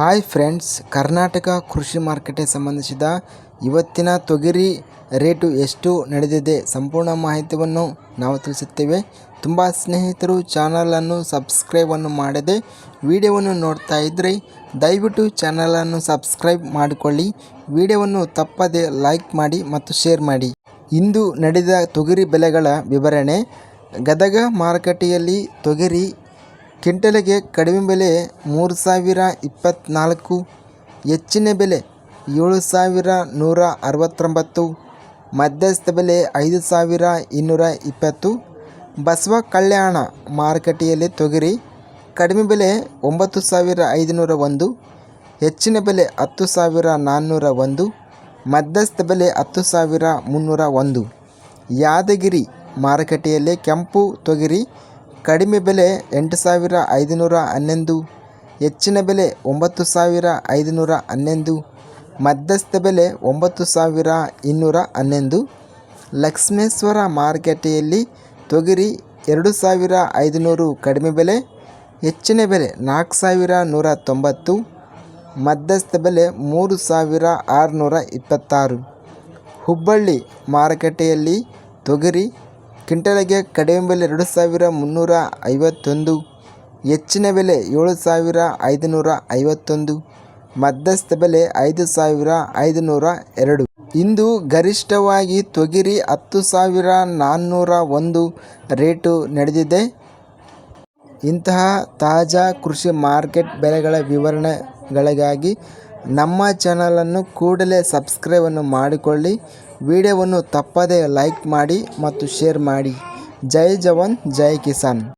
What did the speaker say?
Hi friends Karnataka ಕೃಷಿ ಮಾರ್ಕೆಟ್ಗೆ ಸಂಬಂಧಿಸಿದ ಇವತ್ತಿನ ತೊಗರಿ ರೇಟು ಎಷ್ಟು ನಡೆದಿದೆ ಸಂಪೂರ್ಣ ಮಾಹಿತಿಯನ್ನು ನಾವು ತಿಳಿಸುತ್ತೇವೆ. ತುಂಬ ಸ್ನೇಹಿತರು ಚಾನಲನ್ನು ಸಬ್ಸ್ಕ್ರೈಬನ್ನು ಮಾಡದೆ ವಿಡಿಯೋವನ್ನು ನೋಡ್ತಾ ಇದ್ದರೆ ದಯವಿಟ್ಟು ಚಾನಲನ್ನು ಸಬ್ಸ್ಕ್ರೈಬ್ ಮಾಡಿಕೊಳ್ಳಿ. ವಿಡಿಯೋವನ್ನು ತಪ್ಪದೆ ಲೈಕ್ ಮಾಡಿ ಮತ್ತು ಶೇರ್ ಮಾಡಿ. ಇಂದು ನಡೆದ ತೊಗರಿ ಬೆಲೆಗಳ ವಿವರಣೆ. ಗದಗ ಮಾರುಕಟ್ಟೆಯಲ್ಲಿ ತೊಗರಿ ಕ್ವಿಂಟಲಿಗೆ ಕಡಿಮೆ ಬೆಲೆ ಮೂರು ಸಾವಿರ ಇಪ್ಪತ್ತ್ನಾಲ್ಕು ಹೆಚ್ಚಿನ ಬೆಲೆ ಏಳು ಸಾವಿರ ನೂರ ಅರವತ್ತೊಂಬತ್ತು, ಮಧ್ಯಸ್ಥ ಬೆಲೆ ಐದು ಸಾವಿರ ಇನ್ನೂರ ಇಪ್ಪತ್ತು. ಬಸವ ಕಲ್ಯಾಣ ಮಾರುಕಟ್ಟೆಯಲ್ಲಿ ತೊಗರಿ ಕಡಿಮೆ ಬೆಲೆ ಒಂಬತ್ತು ಸಾವಿರ ಐದುನೂರ ಒಂದು, ಹೆಚ್ಚಿನ ಬೆಲೆ ಹತ್ತು ಸಾವಿರ ನಾನ್ನೂರ ಒಂದು, ಮಧ್ಯಸ್ಥ ಬೆಲೆ ಹತ್ತು ಸಾವಿರ ಮುನ್ನೂರ ಒಂದು. ಯಾದಗಿರಿ ಮಾರುಕಟ್ಟೆಯಲ್ಲಿ ಕೆಂಪು ತೊಗರಿ ಕಡಿಮೆ ಬೆಲೆ ಎಂಟು ಸಾವಿರ ಐದುನೂರ ಹನ್ನೊಂದು, ಹೆಚ್ಚಿನ ಬೆಲೆ ಒಂಬತ್ತು ಸಾವಿರ ಐದುನೂರ ಹನ್ನೊಂದು, ಮಧ್ಯಸ್ಥ ಬೆಲೆ ಒಂಬತ್ತು ಸಾವಿರ ಇನ್ನೂರ ಹನ್ನೊಂದು. ಲಕ್ಷ್ಮೇಶ್ವರ ಮಾರುಕಟ್ಟೆಯಲ್ಲಿ ತೊಗರಿ ಎರಡು ಸಾವಿರ ಐದುನೂರು ಕಡಿಮೆ ಬೆಲೆ, ಹೆಚ್ಚಿನ ಬೆಲೆ ನಾಲ್ಕು ಸಾವಿರ ನೂರ ತೊಂಬತ್ತು, ಮಧ್ಯಸ್ಥ ಬೆಲೆ ಮೂರು ಸಾವಿರ ಆರುನೂರ ಇಪ್ಪತ್ತಾರು. ಹುಬ್ಬಳ್ಳಿ ಮಾರುಕಟ್ಟೆಯಲ್ಲಿ ತೊಗರಿ ಕ್ವಿಂಟಲಿಗೆ ಕಡಿಮೆ ಬೆಲೆ ಎರಡು ಸಾವಿರ ಮುನ್ನೂರ ಐವತ್ತೊಂದು, ಹೆಚ್ಚಿನ ಬೆಲೆ ಏಳು ಸಾವಿರ ಐದುನೂರ ಐವತ್ತೊಂದು, ಮಧ್ಯಸ್ಥ ಬೆಲೆ ಐದು ಸಾವಿರ ಐದುನೂರ ಎರಡು. ಇಂದು ಗರಿಷ್ಠವಾಗಿ ತೊಗರಿ ಹತ್ತು ಸಾವಿರ ನಾನ್ನೂರ ಒಂದು ರೇಟು ನಡೆದಿದೆ. ಇಂತಹ ತಾಜಾ ಕೃಷಿ ಮಾರ್ಕೆಟ್ ಬೆಲೆಗಳ ವಿವರಣೆಗಳಿಗಾಗಿ ನಮ್ಮ ಚಾನಲನ್ನು ಕೂಡಲೇ ಸಬ್ಸ್ಕ್ರೈಬನ್ನು ಮಾಡಿಕೊಳ್ಳಿ. ವಿಡಿಯೋವನ್ನು ತಪ್ಪದೇ ಲೈಕ್ ಮಾಡಿ ಮತ್ತು ಶೇರ್ ಮಾಡಿ. ಜೈ ಜವಾನ್, ಜೈ ಕಿಸಾನ್.